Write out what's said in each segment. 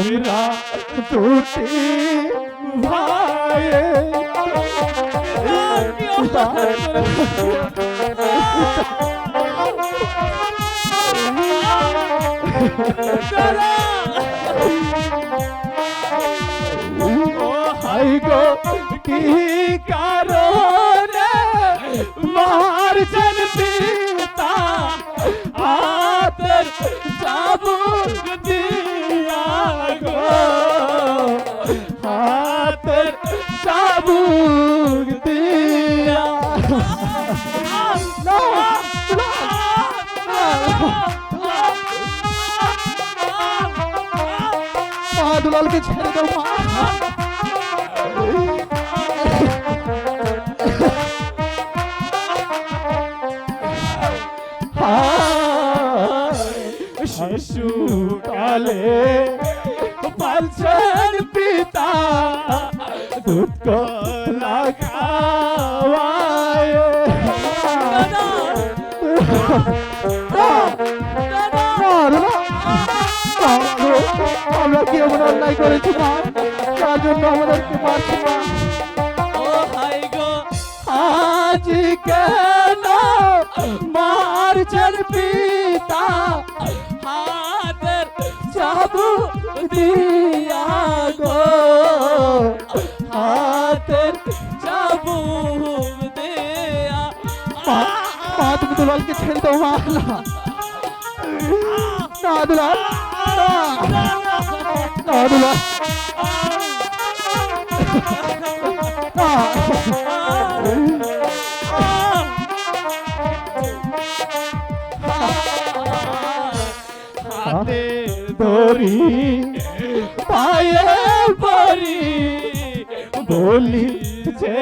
আমরা দুটি ভাই। ও হাই গো কি কা মা দুলালকে ছেড়ে দাও মা শিশুকালে পালছেন পিতা দুধ এমন অন্যায় করেছি মা। তার জন্য আমাদেরকে মারছি মা। আজ কেন মারছেন পিতা? হাতের চাবু দিয়া গো হাতের চাবুক দেয়া। মা তুমি দুলালকে ছেড়ে দাও মা। না দুলাল হাতে ধরি পায়ে পরি বলি যে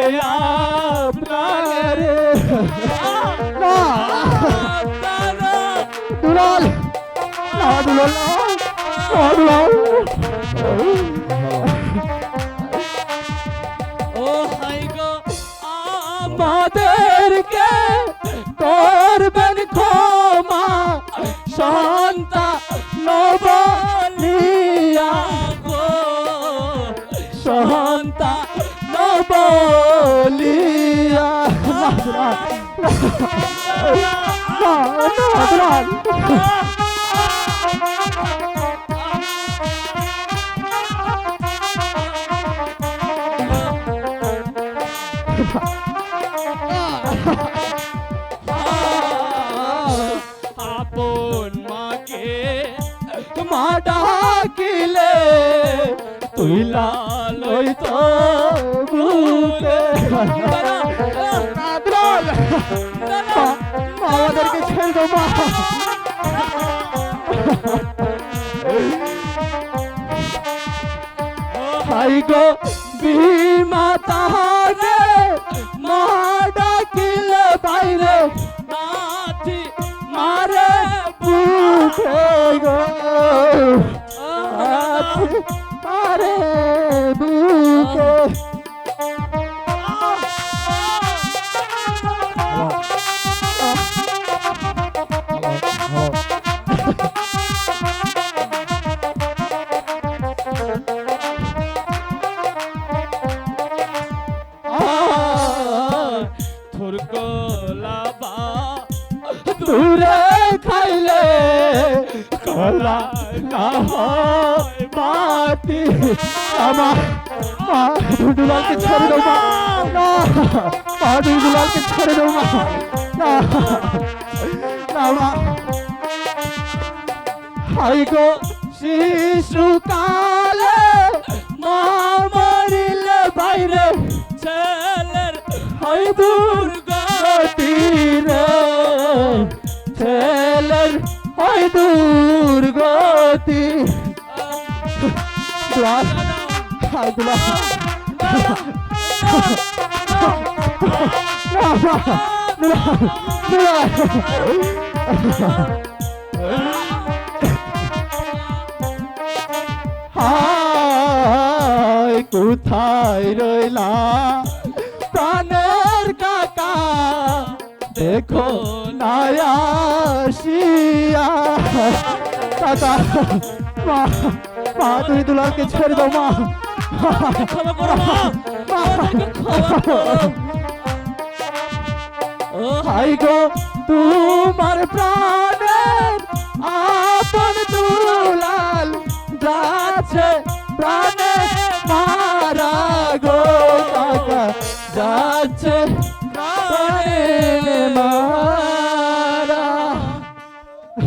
আপনার দুলাল না দুলাল না দুলাল। সন্তান নবলিয়া গো। সন্তান নবলিয়া আপন মা ডাকিলে তুই লালই তো আমাদেরকে ছেড়ে দাও মা। হাই গো বিমা আছে বুকে তোর গোলাবা দূরে খাইলে কলা না হয়। মাটি আমার মা, দুলালকে ছেড়ে দাও, মা। না, মা, দুলালকে ছেড়ে দাও, মা। না মা। হাই গো শিশুকালে মা মরিলে বাইরে ছেলের। হাই দূর হায়, কোথায় রইলা? প্রাণের কাকা, দেখো নায়াসিয়া কাকা, মা মা, তুমি দুলালকে ছেড়ে দাও, মা। ক্ষমা করো হাই গো তোমার প্রাণের আপন দুলাল যাচ্ছে প্রাণের